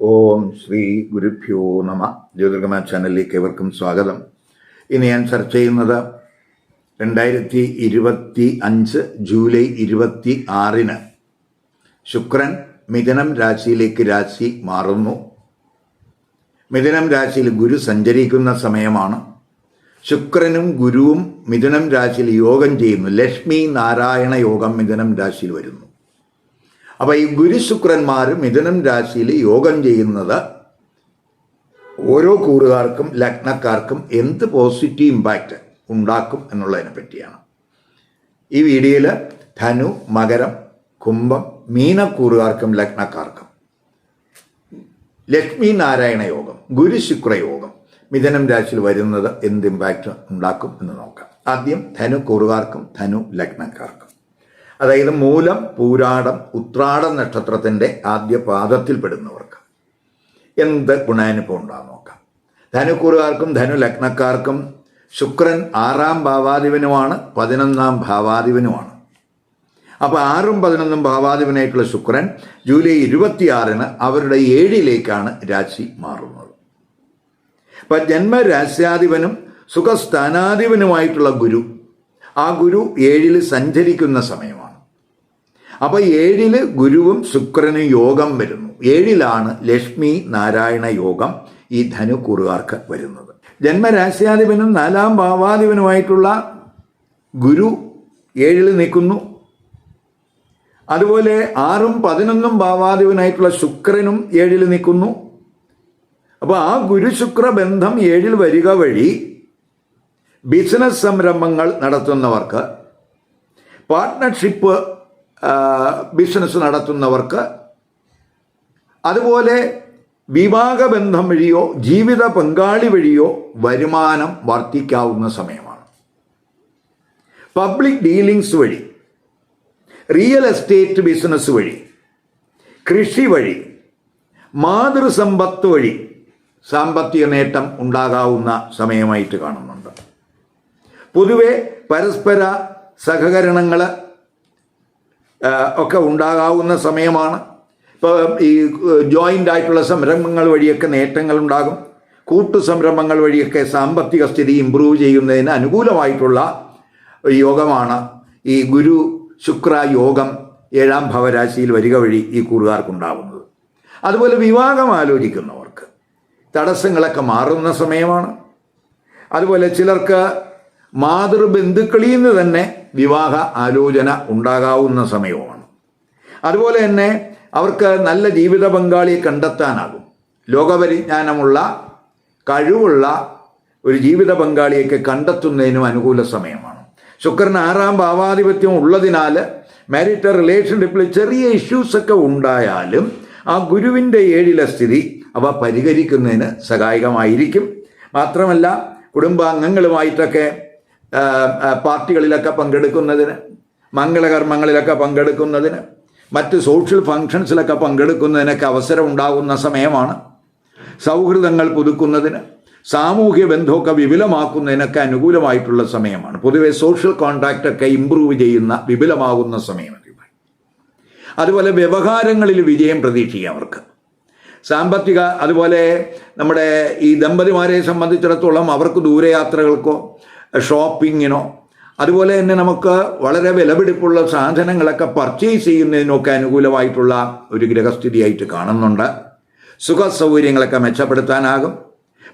ഓം ശ്രീ ഗുരുഭ്യോ നമ. ജ്യോതിർഗമ ചാനലിലേക്ക് ഏവർക്കും സ്വാഗതം. ഇന്ന് ഞാൻ ചർച്ച ചെയ്യുന്നത് രണ്ടായിരത്തി ഇരുപത്തി അഞ്ച് ജൂലൈ ഇരുപത്തി ആറിന് ശുക്രൻ മിഥുനം രാശിയിലേക്ക് രാശി മാറുന്നു. മിഥുനം രാശിയിൽ ഗുരു സഞ്ചരിക്കുന്ന സമയമാണ്. ശുക്രനും ഗുരുവും മിഥുനം രാശിയിൽ യോഗം ചെയ്യുന്നു. ലക്ഷ്മി നാരായണ യോഗം മിഥുനം രാശിയിൽ വരുന്നു. അപ്പൊ ഈ ഗുരുശുക്രന്മാർ മിഥുനം രാശിയിൽ യോഗം ചെയ്യുന്നത് ഓരോ കൂറുകാർക്കും ലഗ്നക്കാർക്കും എന്ത് പോസിറ്റീവ് ഇമ്പാക്റ്റ് ഉണ്ടാക്കും എന്നുള്ളതിനെ പറ്റിയാണ്. ഈ വീഡിയോയിൽ ധനു മകരം കുംഭം മീനക്കൂറുകാർക്കും ലഗ്നക്കാർക്കും ലക്ഷ്മി നാരായണ യോഗം ഗുരുശുക്ര യോഗം മിഥുനം രാശിയിൽ വരുന്നത് എന്ത് ഇമ്പാക്റ്റ് ഉണ്ടാക്കും എന്ന് നോക്കാം. ആദ്യം ധനു കൂറുകാർക്കും ധനു ലഗ്നക്കാർക്കും. അതായത് മൂലം പൂരാടം ഉത്രാടം നക്ഷത്രത്തിന്റെ ആദ്യ പാദത്തിൽപ്പെടുന്നവർക്ക് എന്ത് ഗുണാനുഭവം ഉണ്ടാകും നോക്കാം. ധനുക്കൂറുകാർക്കും ധനു ലഗ്നക്കാർക്കും ശുക്രൻ ആറാം ഭാവാധിപനുമാണ് പതിനൊന്നാം ഭാവാധിപനുമാണ്. അപ്പോൾ ആറും പതിനൊന്നും ഭാവാധിപനായിട്ടുള്ള ശുക്രൻ ജൂലൈ ഇരുപത്തിയാറിന് അവരുടെ ഏഴിലേക്കാണ് രാശി മാറുന്നത്. അപ്പം ജന്മരാശ്യാധിപനും സുഖസ്ഥാനാധിപനുമായിട്ടുള്ള ഗുരു ആ ഗുരു ഏഴിൽ സഞ്ചരിക്കുന്ന സമയമാണ്. അപ്പോൾ ഏഴിൽ ഗുരുവും ശുക്രനും യോഗം വരുന്നു. ഏഴിലാണ് ലക്ഷ്മി നാരായണ യോഗം ഈ ധനുക്കൂറുകാർക്ക് വരുന്നത്. ജന്മരാശ്യാധിപനും നാലാം ഭാവാധിപനുമായിട്ടുള്ള ഗുരു ഏഴിൽ നിൽക്കുന്നു. അതുപോലെ ആറും പതിനൊന്നും ഭാവാധിപനായിട്ടുള്ള ശുക്രനും ഏഴിൽ നിൽക്കുന്നു. അപ്പോൾ ആ ഗുരുശുക്ര ബന്ധം ഏഴിൽ വരിക വഴി ബിസിനസ് സംരംഭങ്ങൾ നടത്തുന്നവർക്ക് പാർട്ട്ണർഷിപ്പ് ബിസിനസ് നടത്തുന്നവർക്ക് അതുപോലെ വിവാഹബന്ധം വഴിയോ ജീവിത പങ്കാളി വഴിയോ വരുമാനം വർദ്ധിക്കാവുന്ന സമയമാണ്. പബ്ലിക് ഡീലിങ്സ് വഴി റിയൽ എസ്റ്റേറ്റ് ബിസിനസ് വഴി കൃഷി വഴി മാതൃസമ്പത്ത് വഴി സാമ്പത്തിക നേട്ടം ഉണ്ടാകാവുന്ന സമയമായിട്ട് കാണുന്നുണ്ട്. പൊതുവെ പരസ്പര സഹകരണങ്ങൾ ഒക്കെ ഉണ്ടാകാവുന്ന സമയമാണ്. ഇപ്പോൾ ഈ ജോയിന്റ് ആയിട്ടുള്ള സംരംഭങ്ങൾ വഴിയൊക്കെ നേട്ടങ്ങൾ ഉണ്ടാകും. കൂട്ടു സംരംഭങ്ങൾ വഴിയൊക്കെ സാമ്പത്തിക സ്ഥിതി ഇമ്പ്രൂവ് ചെയ്യുന്നതിന് അനുകൂലമായിട്ടുള്ള യോഗമാണ് ഈ ഗുരു ശുക്ര യോഗം ഏഴാം ഭവരാശിയിൽ വരിക വഴി ഈ കൂറുകാർക്കുണ്ടാവുന്നത്. അതുപോലെ വിവാഹം ആലോചിക്കുന്നവർക്ക് തടസ്സങ്ങളൊക്കെ മാറുന്ന സമയമാണ്. അതുപോലെ ചിലർക്ക് മാതൃബന്ധുക്കളിൽ നിന്ന് തന്നെ വിവാഹ ആലോചന ഉണ്ടാകാവുന്ന സമയമാണ്. അതുപോലെ തന്നെ അവർക്ക് നല്ല ജീവിത പങ്കാളിയെ കണ്ടെത്താനാകും. ലോകപരിജ്ഞാനമുള്ള കഴിവുള്ള ഒരു ജീവിത പങ്കാളിയൊക്കെ കണ്ടെത്തുന്നതിനും അനുകൂല സമയമാണ്. ശുക്രൻ ആറാം ഭാവാധിപത്യം ഉള്ളതിനാൽ മാരിറ്റൽ റിലേഷൻഷിപ്പിൽ ചെറിയ ഇഷ്യൂസൊക്കെ ഉണ്ടായാലും ആ ഗുരുവിന്റെ ഏഴിലെ സ്ഥിതി അവ പരിഹരിക്കുന്നതിന് സഹായകമായിരിക്കും. മാത്രമല്ല കുടുംബാംഗങ്ങളുമായിട്ടൊക്കെ പാർട്ടികളിലൊക്കെ പങ്കെടുക്കുന്നതിന് മംഗളകർമ്മങ്ങളിലൊക്കെ പങ്കെടുക്കുന്നതിന് മറ്റ് സോഷ്യൽ ഫങ്ഷൻസിലൊക്കെ പങ്കെടുക്കുന്നതിനൊക്കെ അവസരം ഉണ്ടാകുന്ന സമയമാണ്. സൗഹൃദങ്ങൾ പുതുക്കുന്നതിന് സാമൂഹ്യ ബന്ധമൊക്കെ വിപുലമാക്കുന്നതിനൊക്കെ അനുകൂലമായിട്ടുള്ള സമയമാണ്. പൊതുവെ സോഷ്യൽ കോൺടാക്റ്റൊക്കെ ഇമ്പ്രൂവ് ചെയ്യുന്ന വിപുലമാകുന്ന സമയമാണ് അതുപോലെ വ്യവഹാരങ്ങളിൽ വിജയം പ്രതീക്ഷിക്കാം അവർക്ക്. സാമ്പത്തിക അതുപോലെ നമ്മുടെ ഈ ദമ്പതിമാരെ സംബന്ധിച്ചിടത്തോളം അവർക്ക് ദൂരയാത്രകൾക്കോ ഷോപ്പിങ്ങിനോ അതുപോലെ തന്നെ നമുക്ക് വളരെ വിലപിടിപ്പുള്ള സാധനങ്ങളൊക്കെ പർച്ചേസ് ചെയ്യുന്നതിനൊക്കെ അനുകൂലമായിട്ടുള്ള ഒരു ഗ്രഹസ്ഥിതിയായിട്ട് കാണുന്നുണ്ട്. സുഖ സൗകര്യങ്ങളൊക്കെ മെച്ചപ്പെടുത്താനാകും.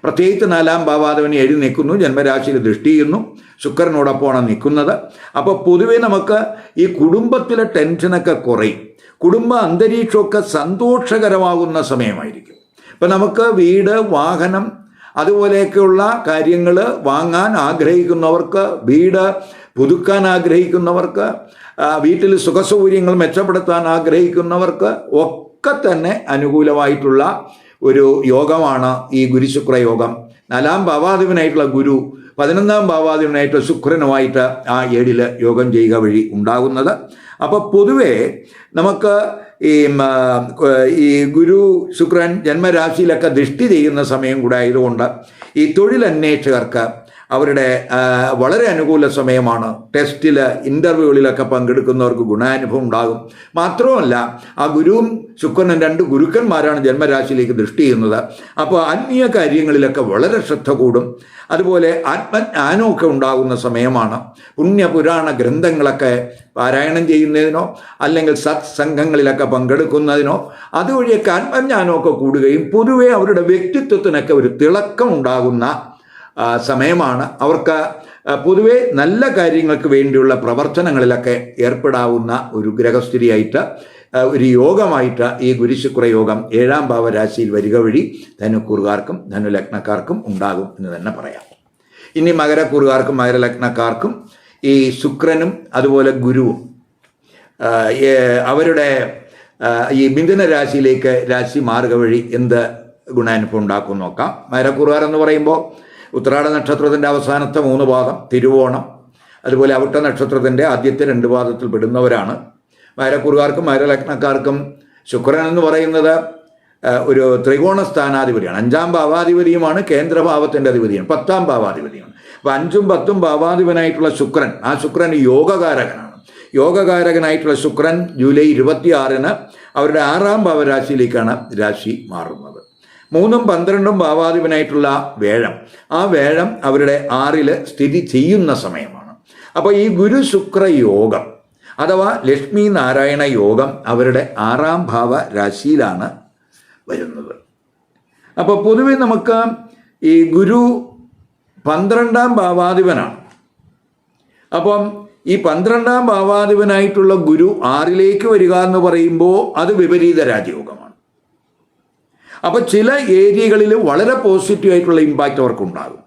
പ്രത്യേകിച്ച് നാലാം ഭാവാധവന് എഴുതി നിൽക്കുന്നു ജന്മരാശിയിൽ ദൃഷ്ടി ചെയ്യുന്നു ശുക്രനോടൊപ്പമാണ് നിൽക്കുന്നത്. അപ്പോൾ പൊതുവേ നമുക്ക് ഈ കുടുംബത്തിലെ ടെൻഷനൊക്കെ കുറയും. കുടുംബ അന്തരീക്ഷമൊക്കെ സന്തോഷകരമാകുന്ന സമയമായിരിക്കും. ഇപ്പം നമുക്ക് വീട് വാഹനം അതുപോലെയൊക്കെയുള്ള കാര്യങ്ങൾ വാങ്ങാൻ ആഗ്രഹിക്കുന്നവർക്ക് വീട് പുതുക്കാൻ ആഗ്രഹിക്കുന്നവർക്ക് വീട്ടിൽ സുഖസൗകര്യങ്ങൾ മെച്ചപ്പെടുത്താൻ ആഗ്രഹിക്കുന്നവർക്ക് ഒക്കെ തന്നെ അനുകൂലമായിട്ടുള്ള ഒരു യോഗമാണ് ഈ ഗുരുശുക്ര യോഗം. നാലാം ഭാവാധിപനായിട്ടുള്ള ഗുരു പതിനൊന്നാം ഭാവാധിപനായിട്ടുള്ള ശുക്രനുമായിട്ട് ആ ഏഴിൽ യോഗം ചെയ്യുക വഴി ഉണ്ടാകുന്നത്. അപ്പോൾ പൊതുവേ നമുക്ക് ഈ ഈ ഗുരു ശുക്രൻ ജന്മരാശിയിലൊക്കെ ദൃഷ്ടി ചെയ്യുന്ന സമയം കൂടെ ആയതുകൊണ്ട് ഈ തൊഴിലന്വേഷകർക്ക് അവരുടെ വളരെ അനുകൂല സമയമാണ്. ടെസ്റ്റിൽ ഇന്റർവ്യൂകളിലൊക്കെ പങ്കെടുക്കുന്നവർക്ക് ഗുണാനുഭവം ഉണ്ടാകും. മാത്രവുമല്ല ആ ഗുരുവും ശുക്രനും രണ്ട് ഗുരുക്കന്മാരാണ് ജന്മരാശിയിലേക്ക് ദൃഷ്ടി ചെയ്യുന്നത്. അപ്പോൾ ആത്മീയ കാര്യങ്ങളിലൊക്കെ വളരെ ശ്രദ്ധ കൂടും. അതുപോലെ ആത്മജ്ഞാനമൊക്കെ ഉണ്ടാകുന്ന സമയമാണ്. പുണ്യപുരാണ ഗ്രന്ഥങ്ങളൊക്കെ പാരായണം ചെയ്യുന്നതിനോ അല്ലെങ്കിൽ സത്സംഘങ്ങളിലൊക്കെ പങ്കെടുക്കുന്നതിനോ അതുവഴിയൊക്കെ ആത്മജ്ഞാനമൊക്കെ കൂടുകയും പൊതുവെ അവരുടെ വ്യക്തിത്വത്തിനൊക്കെ ഒരു തിളക്കം ഉണ്ടാകുന്ന സമയമാണ്. അവർക്ക് പൊതുവേ നല്ല കാര്യങ്ങൾക്ക് വേണ്ടിയുള്ള പ്രവർത്തനങ്ങളിലൊക്കെ ഏർപ്പെടാവുന്ന ഒരു ഗ്രഹസ്ഥിതിയായിട്ട് ഒരു യോഗമായിട്ട് ഈ ഗുരുശുക്ര യോഗം ഏഴാം ഭാവരാശിയിൽ വരിക വഴി ധനുക്കൂറുകാർക്കും ധനുലഗ്നക്കാർക്കും ഉണ്ടാകും എന്ന് തന്നെ പറയാം. ഇനി മകരക്കൂറുകാർക്കും മകരലഗ്നക്കാർക്കും ഈ ശുക്രനും അതുപോലെ ഗുരുവും അവരുടെ ഈ മിഥുന രാശിയിലേക്ക് രാശി മാറുക വഴി എന്ത് ഗുണാനുഭവം ഉണ്ടാക്കും നോക്കാം. മകരക്കൂറുകാർ എന്ന് പറയുമ്പോൾ ഉത്രാട നക്ഷത്രത്തിന്റെ അവസാനത്തെ മൂന്ന് പാദം തിരുവോണം അതുപോലെ അവിട്ട നക്ഷത്രത്തിന്റെ ആദ്യത്തെ രണ്ട് പാദത്തിൽ പെടുന്നവരാണ്. മകരക്കുറുകാർക്കും മകരലഗ്നക്കാർക്കും ശുക്രൻ എന്ന് പറയുന്നത് ഒരു ത്രികോണ സ്ഥാനാധിപതിയാണ്. അഞ്ചാം ഭാവാധിപതിയുമാണ് കേന്ദ്രഭാവത്തിന്റെ അധിപതിയാണ് പത്താം ഭാവാധിപതിയാണ്. അപ്പോൾ അഞ്ചും പത്തും ഭാവാധിപനായിട്ടുള്ള ശുക്രൻ ആ ശുക്രൻ യോഗകാരകനാണ്. യോഗകാരകനായിട്ടുള്ള ശുക്രൻ ജൂലൈ ഇരുപത്തിയാറിന് അവരുടെ ആറാം ഭാവരാശിയിലേക്കാണ് രാശി മാറുന്നത്. മൂന്നും പന്ത്രണ്ടും ഭാവാധിപനായിട്ടുള്ള വേഴം. ആ വേഴം അവരുടെ ആറിൽ സ്ഥിതി ചെയ്യുന്ന സമയമാണ്. അപ്പോൾ ഈ ഗുരു ശുക്ര യോഗം അഥവാ ലക്ഷ്മി നാരായണ യോഗം അവരുടെ ആറാം ഭാവ രാശിയിലാണ് വരുന്നത്. അപ്പോൾ പൊതുവെ നമുക്ക് ഈ ഗുരു പന്ത്രണ്ടാം ഭാവാധിപനാണ്. അപ്പം ഈ പന്ത്രണ്ടാം ഭാവാധിപനായിട്ടുള്ള ഗുരു ആറിലേക്ക് വരിക എന്ന് പറയുമ്പോൾ അത് വിപരീത രാജയോഗമാണ്. അപ്പോൾ ചില ഏരിയകളിൽ വളരെ പോസിറ്റീവ് ആയിട്ടുള്ള ഇമ്പാക്റ്റ് അവർക്കുണ്ടാകും.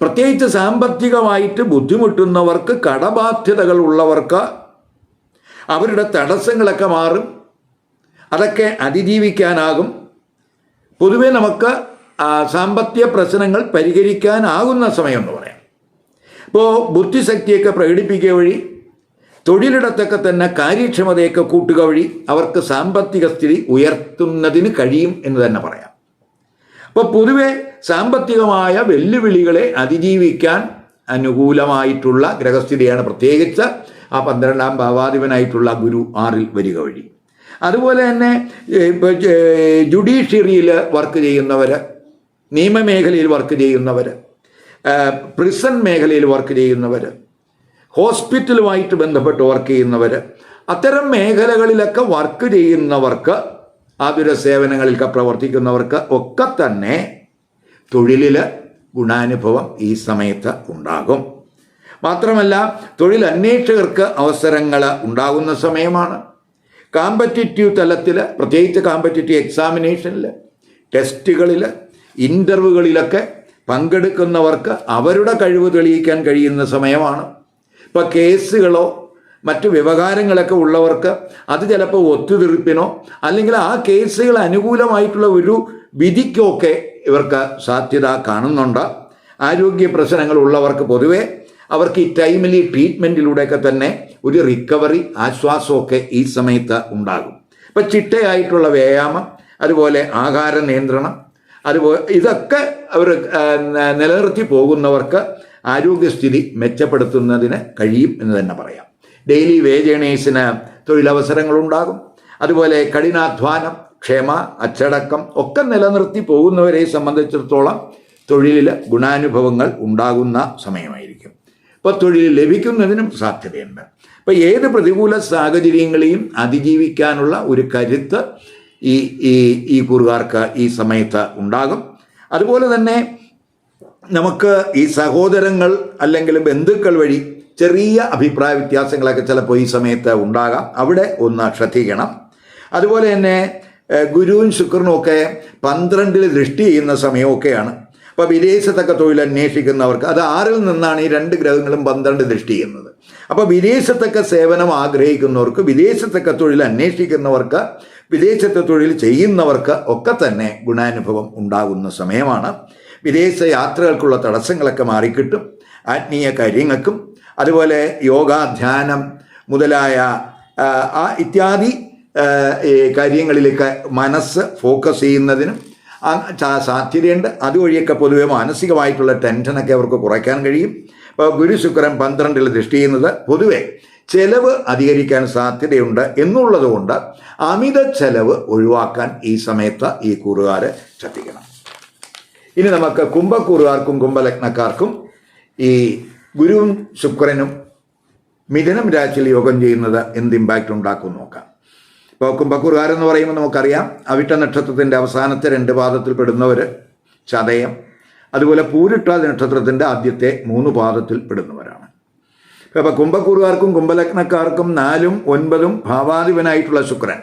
പ്രത്യേകിച്ച് സാമ്പത്തികമായിട്ട് ബുദ്ധിമുട്ടുന്നവർക്ക് കടബാധ്യതകൾ ഉള്ളവർക്ക് അവരുടെ തടസ്സങ്ങളൊക്കെ മാറും. അതൊക്കെ അതിജീവിക്കാനാകും. പൊതുവേ നമുക്ക് സാമ്പത്തിക പ്രശ്നങ്ങൾ പരിഹരിക്കാനാകുന്ന സമയം എന്ന് പറയാം. ഇപ്പോൾ ബുദ്ധിശക്തിയൊക്കെ പ്രകടിപ്പിക്കുക വഴി തൊഴിലിടത്തൊക്കെ തന്നെ കാര്യക്ഷമതയൊക്കെ കൂട്ടുക വഴി അവർക്ക് സാമ്പത്തിക സ്ഥിതി ഉയർത്തുന്നതിന് കഴിയും എന്ന് തന്നെ പറയാം. അപ്പോൾ പൊതുവെ സാമ്പത്തികമായ വെല്ലുവിളികളെ അതിജീവിക്കാൻ അനുകൂലമായിട്ടുള്ള ഗ്രഹസ്ഥിതിയാണ് പ്രത്യേകിച്ച് ആ പന്ത്രണ്ടാം ഭാവാധിപനായിട്ടുള്ള ഗുരു ആറിൽ വരിക വഴി. അതുപോലെ തന്നെ ജുഡീഷ്യറിയിൽ വർക്ക് ചെയ്യുന്നവർ നിയമമേഖലയിൽ വർക്ക് ചെയ്യുന്നവർ പ്രിസൺ മേഖലയിൽ വർക്ക് ചെയ്യുന്നവർ ഹോസ്പിറ്റലുമായിട്ട് ബന്ധപ്പെട്ട് വർക്ക് ചെയ്യുന്നവർ അത്തരം മേഖലകളിലൊക്കെ വർക്ക് ചെയ്യുന്നവർക്ക് ആതുര സേവനങ്ങളിലൊക്കെ പ്രവർത്തിക്കുന്നവർക്ക് ഒക്കെ തന്നെ തൊഴിലിൽ ഗുണാനുഭവം ഈ സമയത്ത് ഉണ്ടാകും. മാത്രമല്ല തൊഴിൽ അന്വേഷകർക്ക് അവസരങ്ങൾ ഉണ്ടാകുന്ന സമയമാണ്. കാമ്പറ്റിറ്റീവ് തലത്തിൽ പ്രത്യേകിച്ച് കാമ്പറ്റിറ്റീവ് എക്സാമിനേഷനിൽ ടെസ്റ്റുകളിൽ ഇന്റർവ്യൂകളിലൊക്കെ പങ്കെടുക്കുന്നവർക്ക് അവരുടെ കഴിവ് തെളിയിക്കാൻ കഴിയുന്ന സമയമാണ്. ഇപ്പോൾ കേസുകളോ മറ്റു വ്യവഹാരങ്ങളൊക്കെ ഉള്ളവർക്ക് അത് ചിലപ്പോൾ ഒത്തുതീർപ്പിനോ അല്ലെങ്കിൽ ആ കേസുകൾ അനുകൂലമായിട്ടുള്ള ഒരു വിധിക്കൊക്കെ ഇവർക്ക് സാധ്യത കാണുന്നുണ്ട്. ആരോഗ്യ പ്രശ്നങ്ങൾ ഉള്ളവർക്ക് പൊതുവേ അവർക്ക് ഈ ടൈമിലി ട്രീറ്റ്മെന്റിലൂടെയൊക്കെ തന്നെ ഒരു റിക്കവറി ആശ്വാസമൊക്കെ ഈ സമയത്ത് ഉണ്ടാകും. ഇപ്പം ചിട്ടയായിട്ടുള്ള വ്യായാമം അതുപോലെ ആഹാര നിയന്ത്രണം അതുപോലെ ഇതൊക്കെ അവർ നിലനിർത്തി പോകുന്നവർക്ക് ആരോഗ്യസ്ഥിതി മെച്ചപ്പെടുത്തുന്നതിന് കഴിയും എന്ന് തന്നെ പറയാം. ഡെയിലി വേജ് ഏണേഴ്സിന് തൊഴിലവസരങ്ങളുണ്ടാകും. അതുപോലെ കഠിനാധ്വാനം ക്ഷമ അച്ചടക്കം ഒക്കെ നിലനിർത്തി പോകുന്നവരെ സംബന്ധിച്ചിടത്തോളം തൊഴിലിൽ ഗുണാനുഭവങ്ങൾ ഉണ്ടാകുന്ന സമയമായിരിക്കും. ഇപ്പോൾ തൊഴിൽ ലഭിക്കുന്നതിനും സാധ്യതയുണ്ട്. അപ്പോൾ ഏത് പ്രതികൂല സാഹചര്യങ്ങളെയും അതിജീവിക്കാനുള്ള ഒരു കരുത്ത് ഈ ഈ ഈ കൂറുകാർക്ക് ഈ സമയത്ത് ഉണ്ടാകും. അതുപോലെ തന്നെ നമുക്ക് ഈ സഹോദരങ്ങൾ അല്ലെങ്കിൽ ബന്ധുക്കൾ വഴി ചെറിയ അഭിപ്രായ വ്യത്യാസങ്ങളൊക്കെ ചിലപ്പോൾ ഈ സമയത്ത് ഉണ്ടാകാം. അവിടെ ഒന്ന് ശ്രദ്ധിക്കണം. അതുപോലെ തന്നെ ഗുരുവും ശുക്രനും ഒക്കെ പന്ത്രണ്ടിൽ ദൃഷ്ടി ചെയ്യുന്ന സമയമൊക്കെയാണ്. അപ്പോൾ വിദേശത്തൊക്കെ തൊഴിൽ അന്വേഷിക്കുന്നവർക്ക് അത് ആറിൽ നിന്നാണ് ഈ രണ്ട് ഗ്രഹങ്ങളും പന്ത്രണ്ട് ദൃഷ്ടി ചെയ്യുന്നത്. അപ്പോൾ വിദേശത്തൊക്കെ സേവനം ആഗ്രഹിക്കുന്നവർക്ക് വിദേശത്തൊക്കെ തൊഴിൽ അന്വേഷിക്കുന്നവർക്ക് വിദേശത്തെ തൊഴിൽ ചെയ്യുന്നവർക്ക് ഒക്കെ തന്നെ ഗുണാനുഭവം ഉണ്ടാകുന്ന സമയമാണ്. വിദേശ യാത്രകൾക്കുള്ള തടസ്സങ്ങളൊക്കെ മാറിക്കിട്ടും. ആത്മീയ കാര്യങ്ങൾക്കും അതുപോലെ യോഗ ധ്യാനം മുതലായ ആ, ഇത്യാദി കാര്യങ്ങളിലേക്ക് മനസ്സ് ഫോക്കസ് ചെയ്യുന്നതിനും സാധ്യതയുണ്ട്. അതുവഴിയൊക്കെ പൊതുവെ മാനസികമായിട്ടുള്ള ടെൻഷനൊക്കെ അവർക്ക് കുറയ്ക്കാൻ കഴിയും. ഇപ്പോൾ ഗുരു ശുക്രൻ പന്ത്രണ്ടിൽ ദൃഷ്ടി ചെയ്യുന്നത് പൊതുവെ ചെലവ് അധികരിക്കാൻ സാധ്യതയുണ്ട് എന്നുള്ളതുകൊണ്ട് അമിത ചെലവ് ഒഴിവാക്കാൻ ഈ സമയത്ത് ഈ കൂറുകാർ ശ്രദ്ധിക്കണം. ഇനി നമുക്ക് കുംഭക്കൂറുകാർക്കും കുംഭലഗ്നക്കാർക്കും ഈ ഗുരുവും ശുക്രനും മിഥുനം രാശിയിൽ യോഗം ചെയ്യുന്നത് എന്ത് ഇമ്പാക്റ്റ് ഉണ്ടാക്കും നോക്കാം. ഇപ്പോൾ കുംഭക്കൂറുകാരെന്ന് പറയുമ്പോൾ നമുക്കറിയാം അവിട്ട നക്ഷത്രത്തിന്റെ അവസാനത്തെ രണ്ട് പാദത്തിൽ പെടുന്നവർ ചതയം അതുപോലെ പൂരിട്ടാതി നക്ഷത്രത്തിന്റെ ആദ്യത്തെ മൂന്ന് പാദത്തിൽ പെടുന്നവരാണ്. അപ്പോൾ കുംഭക്കൂറുകാർക്കും കുംഭലഗ്നക്കാർക്കും നാലും ഒൻപതും ഭാവാധിപനായിട്ടുള്ള ശുക്രൻ.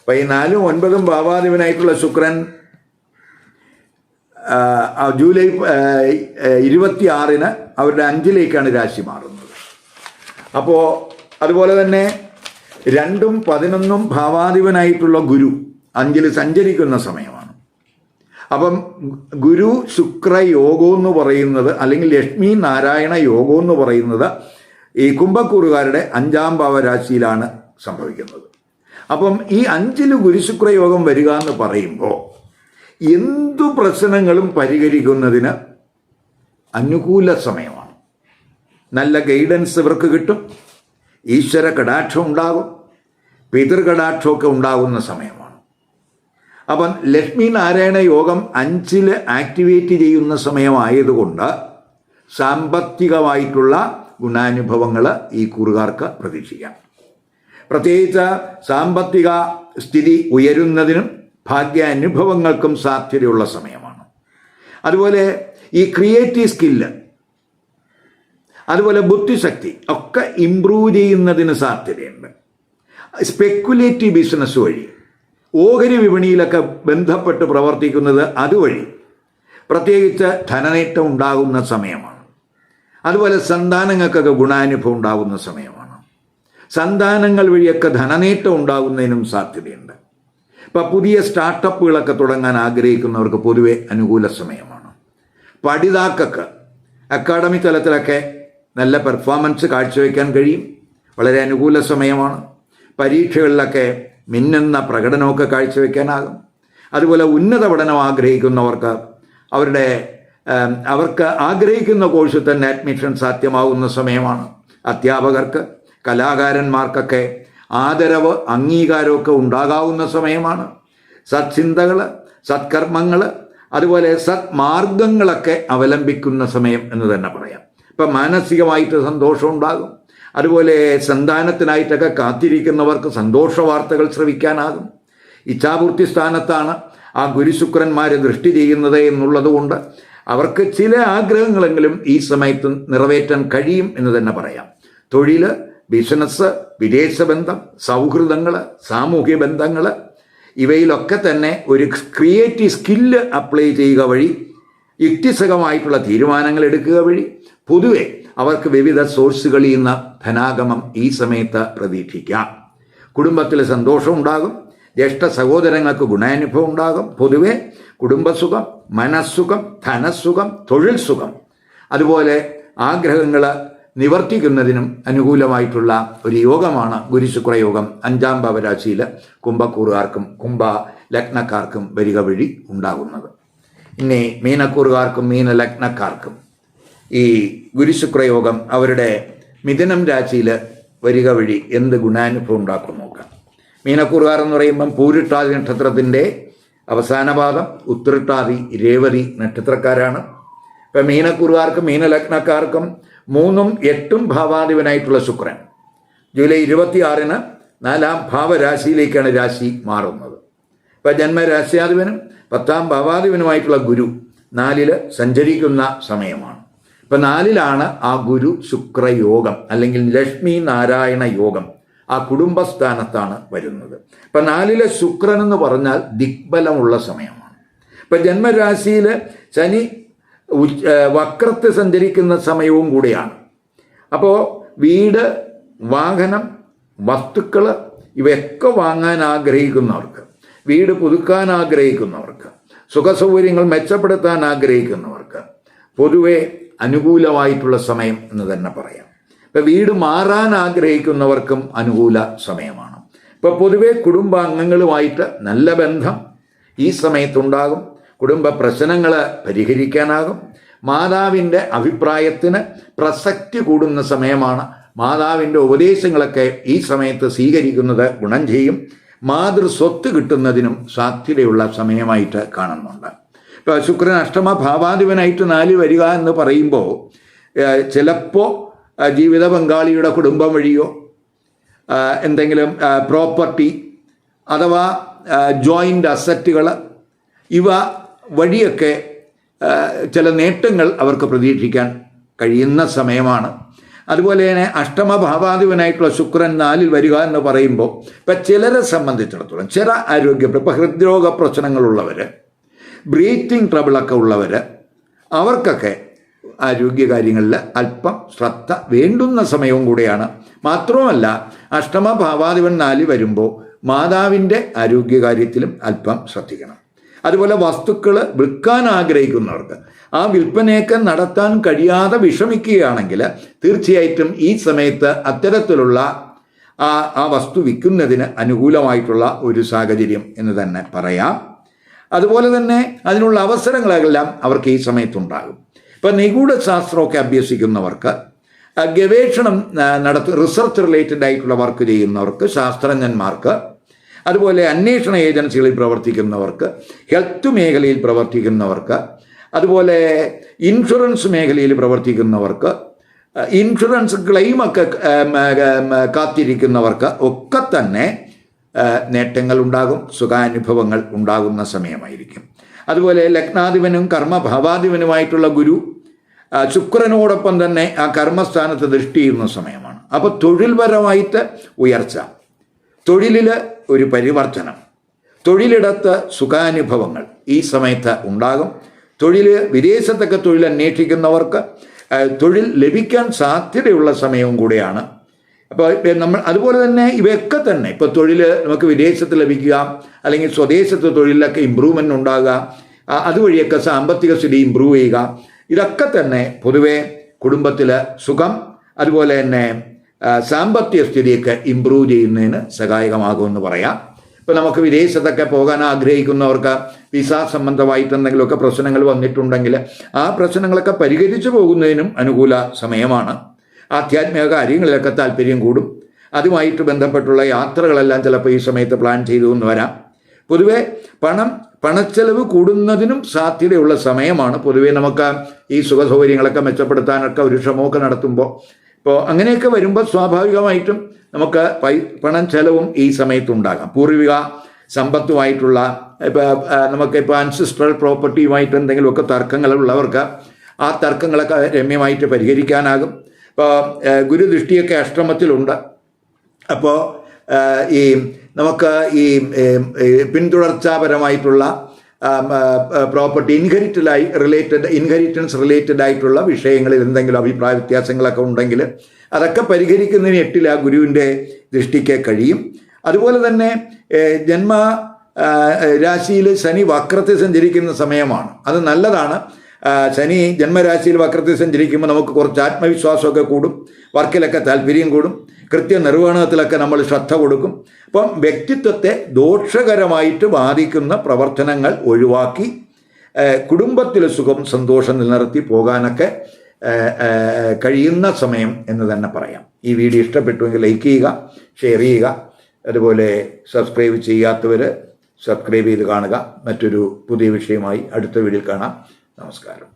അപ്പോൾ ഈ നാലും ഒൻപതും ഭാവാധിപനായിട്ടുള്ള ശുക്രൻ ജൂലൈ ഇരുപത്തി ആറിന് അവരുടെ അഞ്ചിലേക്കാണ് രാശി മാറുന്നത്. അപ്പോൾ അതുപോലെ തന്നെ രണ്ടും പതിനൊന്നും ഭാവാധിപനായിട്ടുള്ള ഗുരു അഞ്ചിൽ സഞ്ചരിക്കുന്ന സമയമാണ്. അപ്പം ഗുരു ശുക്ര യോഗം എന്ന് പറയുന്നത് അല്ലെങ്കിൽ ലക്ഷ്മി നാരായണ യോഗം എന്ന് പറയുന്നത് ഈ കുംഭക്കൂറുകാരുടെ അഞ്ചാം ഭാവരാശിയിലാണ് സംഭവിക്കുന്നത്. അപ്പം ഈ അഞ്ചിൽ ഗുരുശുക്ര യോഗം വരിക എന്ന് പറയുമ്പോൾ എന്തു പ്രശ്നങ്ങളും പരിഹരിക്കുന്നതിന് അനുകൂല സമയമാണ്. നല്ല ഗൈഡൻസ് ഇവർക്ക് കിട്ടും. ഈശ്വര കടാക്ഷം ഉണ്ടാകും. പിതൃകടാക്ഷമൊക്കെ ഉണ്ടാകുന്ന സമയമാണ്. അപ്പം ലക്ഷ്മി നാരായണ യോഗം അഞ്ചിൽ ആക്ടിവേറ്റ് ചെയ്യുന്ന സമയമായതുകൊണ്ട് സാമ്പത്തികമായിട്ടുള്ള ഗുണാനുഭവങ്ങൾ ഈ കൂറുകാർക്ക് പ്രതീക്ഷിക്കാം. പ്രത്യേകിച്ച് സാമ്പത്തിക സ്ഥിതി ഉയരുന്നതിനും ഭാഗ്യാനുഭവങ്ങൾക്കും സാധ്യതയുള്ള സമയമാണ്. അതുപോലെ ഈ ക്രിയേറ്റീവ് സ്കില്ല് അതുപോലെ ബുദ്ധിശക്തി ഒക്കെ ഇമ്പ്രൂവ് ചെയ്യുന്നതിന് സാധ്യതയുണ്ട്. സ്പെക്കുലേറ്റീവ് ബിസിനസ് വഴി ഓഹരി വിപണിയിലൊക്കെ ബന്ധപ്പെട്ട് പ്രവർത്തിക്കുന്നത് അതുവഴി പ്രത്യേകിച്ച് ധനനേട്ടം ഉണ്ടാകുന്ന സമയമാണ്. അതുപോലെ സന്താനങ്ങൾക്കൊക്കെ ഗുണാനുഭവം ഉണ്ടാകുന്ന സമയമാണ്. സന്താനങ്ങൾ വഴിയൊക്കെ ധനനേട്ടം ഉണ്ടാകുന്നതിനും സാധ്യതയുണ്ട്. ഇപ്പം പുതിയ സ്റ്റാർട്ടപ്പുകളൊക്കെ തുടങ്ങാൻ ആഗ്രഹിക്കുന്നവർക്ക് പൊതുവെ അനുകൂല സമയമാണ്. പഠിതാക്കൾക്ക് അക്കാഡമിക് തലത്തിലൊക്കെ നല്ല പെർഫോമൻസ് കാഴ്ചവെക്കാൻ കഴിയും. വളരെ അനുകൂല സമയമാണ്. പരീക്ഷകളിലൊക്കെ മിന്നുന്ന പ്രകടനമൊക്കെ കാഴ്ചവെക്കാനാകും. അതുപോലെ ഉന്നത പഠനം ആഗ്രഹിക്കുന്നവർക്ക് അവരുടെ അവർക്ക് ആഗ്രഹിക്കുന്ന കോഴ്സിൽ തന്നെ അഡ്മിഷൻ സാധ്യമാകുന്ന സമയമാണ്. അധ്യാപകർക്ക് കലാകാരന്മാർക്കൊക്കെ ആദരവ് അംഗീകാരമൊക്കെ ഉണ്ടാകാവുന്ന സമയമാണ്. സത്ചിന്തകൾ സത്കർമ്മങ്ങൾ അതുപോലെ സത്മാർഗങ്ങളൊക്കെ അവലംബിക്കുന്ന സമയം എന്ന് തന്നെ പറയാം. ഇപ്പം മാനസികമായിട്ട് സന്തോഷം ഉണ്ടാകും. അതുപോലെ സന്താനത്തിനായിട്ടൊക്കെ കാത്തിരിക്കുന്നവർക്ക് സന്തോഷ വാർത്തകൾ ശ്രവിക്കാനാകും. ഇച്ഛാപൂർത്തി സ്ഥാനത്താണ് ആ ഗുരുശുക്രന്മാരെ ദൃഷ്ടി ചെയ്യുന്നത് എന്നുള്ളതുകൊണ്ട് അവർക്ക് ചില ആഗ്രഹങ്ങളെങ്കിലും ഈ സമയത്ത് നിറവേറ്റാൻ കഴിയും എന്ന് തന്നെ പറയാം. തൊഴിൽ ബിസിനസ് വിദേശ ബന്ധം സൗഹൃദങ്ങൾ സാമൂഹ്യ ബന്ധങ്ങൾ ഇവയിലൊക്കെ തന്നെ ഒരു ക്രിയേറ്റീവ് സ്കില്ല് അപ്ലൈ ചെയ്യുക വഴി യുക്തിസഹമായിട്ടുള്ള തീരുമാനങ്ങൾ എടുക്കുക വഴി പൊതുവെ അവർക്ക് വിവിധ സോഴ്സുകളിൽ നിന്ന് ധനാഗമം ഈ സമയത്ത് പ്രതീക്ഷിക്കാം. കുടുംബത്തിൽ സന്തോഷം ഉണ്ടാകും ജ്യേഷ്ഠ സഹോദരങ്ങൾക്ക് ഗുണാനുഭവം ഉണ്ടാകും പൊതുവെ കുടുംബസുഖം മനസ്സുഖം ധനസുഖം തൊഴിൽ സുഖം അതുപോലെ ആഗ്രഹങ്ങൾ നിവർത്തിക്കുന്നതിനും അനുകൂലമായിട്ടുള്ള ഒരു യോഗമാണ് ഗുരുശുക്ര യോഗം അഞ്ചാം ഭാവരാശിയിൽ കുംഭക്കൂറുകാർക്കും കുംഭ ലഗ്നക്കാർക്കും വരിക വഴി ഉണ്ടാകുന്നത്. ഇനി മീനക്കൂറുകാർക്കും മീന ലഗ്നക്കാർക്കും ഈ ഗുരുശുക്ര യോഗം അവരുടെ മിഥുനം രാശിയിൽ വരിക വഴി എന്ത് ഗുണാനുഭവം ഉണ്ടാക്കും നോക്കാം. മീനക്കൂറുകാർ എന്ന് പറയുമ്പം പൂരിട്ടാതി നക്ഷത്രത്തിന്റെ അവസാന പാദം ഉത്തരട്ടാതി രേവതി നക്ഷത്രക്കാരാണ്. ഇപ്പം മീനക്കുറുകാർക്കും മീനലഗ്നക്കാർക്കും മൂന്നും എട്ടും ഭാവാധിപനായിട്ടുള്ള ശുക്രൻ. ജൂലൈ ഇരുപത്തിയാറിന് നാലാം ഭാവരാശിയിലേക്കാണ് രാശി മാറുന്നത്. ഇപ്പം ജന്മരാശ്യാധിപനും പത്താം ഭാവാധിപനുമായിട്ടുള്ള ഗുരു നാലിൽ സഞ്ചരിക്കുന്ന സമയമാണ്. ഇപ്പം നാലിലാണ് ആ ഗുരു ശുക്രയോഗം അല്ലെങ്കിൽ ലക്ഷ്മി നാരായണ യോഗം ആ കുടുംബസ്ഥാനത്താണ് വരുന്നത്. ഇപ്പം നാലിലെ ശുക്രൻ എന്ന് പറഞ്ഞാൽ ദിഗ്ബലമുള്ള സമയമാണ്. ഇപ്പം ജന്മരാശിയിൽ ശനി വക്രത്ത് സഞ്ചരിക്കുന്ന സമയവും കൂടിയാണ്. അപ്പോൾ വീട് വാഹനം വസ്തുക്കൾ ഇവയൊക്കെ വാങ്ങാൻ ആഗ്രഹിക്കുന്നവർക്ക് വീട് പുതുക്കാൻ ആഗ്രഹിക്കുന്നവർക്ക് സുഖസൗകര്യങ്ങൾ മെച്ചപ്പെടുത്താൻ ആഗ്രഹിക്കുന്നവർക്ക് പൊതുവെ അനുകൂലമായിട്ടുള്ള സമയം എന്ന് തന്നെ പറയാം. ഇപ്പം വീട് മാറാൻ ആഗ്രഹിക്കുന്നവർക്കും അനുകൂല സമയമാണ്. ഇപ്പം പൊതുവെ കുടുംബാംഗങ്ങളുമായിട്ട് നല്ല ബന്ധം ഈ സമയത്തുണ്ടാകും. കുടുംബ പ്രശ്നങ്ങൾ പരിഹരിക്കാനാകും. മാതാവിന്റെ അഭിപ്രായത്തിന് പ്രസക്തി കൂടുന്ന സമയമാണ് മാതാവിന്റെ ഉപദേശങ്ങളൊക്കെ ഈ സമയത്ത് സ്വീകരിക്കുന്നത് ഗുണം ചെയ്യും. മാതൃ സ്വത്ത് കിട്ടുന്നതിനും സാധ്യതയുള്ള സമയമായിട്ട് കാണുന്നുണ്ട്. ഇപ്പോൾ ശുക്രൻ അഷ്ടമ ഭാവാധിപനായിട്ട് നാല് വരിക എന്ന് പറയുമ്പോൾ ചിലപ്പോൾ ജീവിത പങ്കാളിയുടെ കുടുംബം വഴിയോ എന്തെങ്കിലും പ്രോപ്പർട്ടി അഥവാ ജോയിന്റ് അസറ്റുകൾ ഇവ വഴിയൊക്കെ ചില നേട്ടങ്ങൾ അവർക്ക് പ്രതീക്ഷിക്കാൻ കഴിയുന്ന സമയമാണ്. അതുപോലെ തന്നെ അഷ്ടമഭാവാധിപനായിട്ടുള്ള ശുക്രൻ നാലിൽ വരിക എന്ന് പറയുമ്പോൾ ഇപ്പം ചിലരെ സംബന്ധിച്ചിടത്തോളം ചില ആരോഗ്യ ഇപ്പം ഹൃദ്രോഗ പ്രശ്നങ്ങളുള്ളവർ ബ്രീത്തിങ് ട്രബിളൊക്കെ ഉള്ളവർ അവർക്കൊക്കെ ആരോഗ്യകാര്യങ്ങളിൽ അല്പം ശ്രദ്ധ വേണ്ടുന്ന സമയവും കൂടിയാണ്. മാത്രവുമല്ല അഷ്ടമഭാവാധിപൻ നാല് വരുമ്പോൾ മാതാവിന്റെ ആരോഗ്യകാര്യത്തിലും അല്പം ശ്രദ്ധിക്കണം. അതുപോലെ വസ്തുക്കൾ വിൽക്കാൻ ആഗ്രഹിക്കുന്നവർക്ക്. ആ വിൽപ്പനയൊക്കെ നടത്താൻ കഴിയാതെ വിഷമിക്കുകയാണെങ്കിൽ തീർച്ചയായിട്ടും ഈ സമയത്ത് അത്തരത്തിലുള്ള ആ ആ വസ്തു വിൽക്കുന്നതിന് അനുകൂലമായിട്ടുള്ള ഒരു സാഹചര്യം എന്ന് തന്നെ പറയാം. അതുപോലെ തന്നെ അതിനുള്ള അവസരങ്ങളെല്ലാം അവർക്ക് ഈ സമയത്തുണ്ടാകും. ഇപ്പം നിഗൂഢശാസ്ത്രമൊക്കെ അഭ്യസിക്കുന്നവർക്ക് ഗവേഷണം നടത്തി റിസർച്ച് റിലേറ്റഡ് ആയിട്ടുള്ള വർക്ക് ചെയ്യുന്നവർക്ക് ശാസ്ത്രജ്ഞന്മാർക്ക് അതുപോലെ അന്വേഷണ ഏജൻസികളിൽ പ്രവർത്തിക്കുന്നവർക്ക് ഹെൽത്ത് മേഖലയിൽ പ്രവർത്തിക്കുന്നവർക്ക് അതുപോലെ ഇൻഷുറൻസ് മേഖലയിൽ പ്രവർത്തിക്കുന്നവർക്ക് ഇൻഷുറൻസ് ക്ലെയിമൊക്കെ കാത്തിരിക്കുന്നവർക്ക് ഒക്കെ തന്നെ നേട്ടങ്ങൾ ഉണ്ടാകും സുഖാനുഭവങ്ങൾ ഉണ്ടാകുന്ന സമയമായിരിക്കും. അതുപോലെ ലഗ്നാധിപനും കർമ്മഭാവാധിപനുമായിട്ടുള്ള ഗുരു ശുക്രനോടൊപ്പം തന്നെ ആ കർമ്മസ്ഥാനത്ത് ദൃഷ്ടി ചെയ്യുന്ന സമയമാണ്. അപ്പോൾ തൊഴിൽപരമായിട്ട് ഉയർച്ച. തൊഴിലിൽ ഒരു പരിവർത്തനം. തൊഴിലിടത്ത് സുഖാനുഭവങ്ങൾ ഈ സമയത്ത് ഉണ്ടാകും. തൊഴിൽ വിദേശത്തൊക്കെ തൊഴിൽ അന്വേഷിക്കുന്നവർക്ക് തൊഴിൽ ലഭിക്കാൻ സാധ്യതയുള്ള സമയവും കൂടെയാണ്. അപ്പോൾ നമ്മൾ അതുപോലെ തന്നെ ഇവയൊക്കെ തന്നെ ഇപ്പോൾ തൊഴിൽ നമുക്ക് വിദേശത്ത് ലഭിക്കുക അല്ലെങ്കിൽ സ്വദേശത്ത് തൊഴിലൊക്കെ ഇമ്പ്രൂവ്മെന്റ് ഉണ്ടാകുക അതുവഴിയൊക്കെ സാമ്പത്തിക സ്ഥിതി ഇമ്പ്രൂവ് ചെയ്യുക ഇതൊക്കെ തന്നെ പൊതുവേ കുടുംബത്തിൽ സുഖം അതുപോലെ തന്നെ സാമ്പത്തിക സ്ഥിതിയൊക്കെ ഇമ്പ്രൂവ് ചെയ്യുന്നതിന് സഹായകമാകുമെന്ന് പറയാം. ഇപ്പോൾ നമുക്ക് വിദേശത്തൊക്കെ പോകാൻ ആഗ്രഹിക്കുന്നവർക്ക് വിസ സംബന്ധമായിട്ട് എന്തെങ്കിലുമൊക്കെ പ്രശ്നങ്ങൾ വന്നിട്ടുണ്ടെങ്കിൽ ആ പ്രശ്നങ്ങളൊക്കെ പരിഹരിച്ചു പോകുന്നതിനും അനുകൂല സമയമാണ്. ആധ്യാത്മിക കാര്യങ്ങളിലൊക്കെ താല്പര്യം കൂടും. അതുമായിട്ട് ബന്ധപ്പെട്ടുള്ള യാത്രകളെല്ലാം ചിലപ്പോൾ ഈ സമയത്ത് പ്ലാൻ ചെയ്തു എന്ന് വരാം. പൊതുവെ പണം പണച്ചെലവ് കൂടുന്നതിനും സാധ്യതയുള്ള സമയമാണ്. പൊതുവേ നമുക്ക് ഈ സുഖസൗകര്യങ്ങളൊക്കെ മെച്ചപ്പെടുത്താനൊക്കെ ഒരു ശ്രമമൊക്കെ നടത്തുമ്പോൾ ഇപ്പോൾ അങ്ങനെയൊക്കെ വരുമ്പോൾ സ്വാഭാവികമായിട്ടും നമുക്ക് പണം ചെലവും ഈ സമയത്തുണ്ടാകാം. പൂർവിക സമ്പത്തുമായിട്ടുള്ള ഇപ്പോൾ നമുക്കിപ്പോൾ അൻസിസ്ട്രൽ പ്രോപ്പർട്ടിയുമായിട്ട് എന്തെങ്കിലുമൊക്കെ തർക്കങ്ങളുള്ളവർക്ക് ആ തർക്കങ്ങളൊക്കെ രമ്യമായിട്ട് പരിഹരിക്കാനാകും. ഇപ്പോൾ ഗുരുദൃഷ്ടിയൊക്കെ അഷ്ടമത്തിലുണ്ട്. അപ്പോൾ ഈ നമുക്ക് ഈ പിന്തുടർച്ചാപരമായിട്ടുള്ള പ്രോപ്പർട്ടി ഇൻഹെറിറ്റഡായി റിലേറ്റഡ് ഇൻഹെറിറ്റൻസ് റിലേറ്റഡ് ആയിട്ടുള്ള വിഷയങ്ങളിൽ എന്തെങ്കിലും അഭിപ്രായ വ്യത്യാസങ്ങളൊക്കെ ഉണ്ടെങ്കിൽ അതൊക്കെ പരിഹരിക്കുന്നതിന് എട്ടിൽ ആ ഗുരുവിന്റെ ദൃഷ്ടിക്ക് കഴിയും. അതുപോലെ തന്നെ ജന്മ രാശിയിൽ ശനി വക്രത്തിൽ സഞ്ചരിക്കുന്ന സമയമാണ്. അത് നല്ലതാണ്. ശനി ജന്മരാശിയിൽ വക്രത്തിൽ സഞ്ചരിക്കുമ്പോൾ നമുക്ക് കുറച്ച് ആത്മവിശ്വാസമൊക്കെ കൂടും. വർക്കിലൊക്കെ താല്പര്യം കൂടും. കൃത്യ നിർവഹണത്തിലൊക്കെ നമ്മൾ ശ്രദ്ധ കൊടുക്കും. അപ്പം വ്യക്തിത്വത്തെ ദോഷകരമായിട്ട് ബാധിക്കുന്ന പ്രവർത്തനങ്ങൾ ഒഴിവാക്കി കുടുംബത്തിൽ സുഖം സന്തോഷം നിലനിർത്തി പോകാനൊക്കെ കഴിയുന്ന സമയം എന്ന് തന്നെ പറയാം. ഈ വീഡിയോ ഇഷ്ടപ്പെട്ടുവെങ്കിൽ ലൈക്ക് ചെയ്യുക ഷെയർ ചെയ്യുക അതുപോലെ സബ്സ്ക്രൈബ് ചെയ്യാത്തവർ സബ്സ്ക്രൈബ് ചെയ്ത് കാണുക. മറ്റൊരു പുതിയ വിഷയമായി അടുത്ത വീഡിയോയിൽ കാണാം. Namaskaram.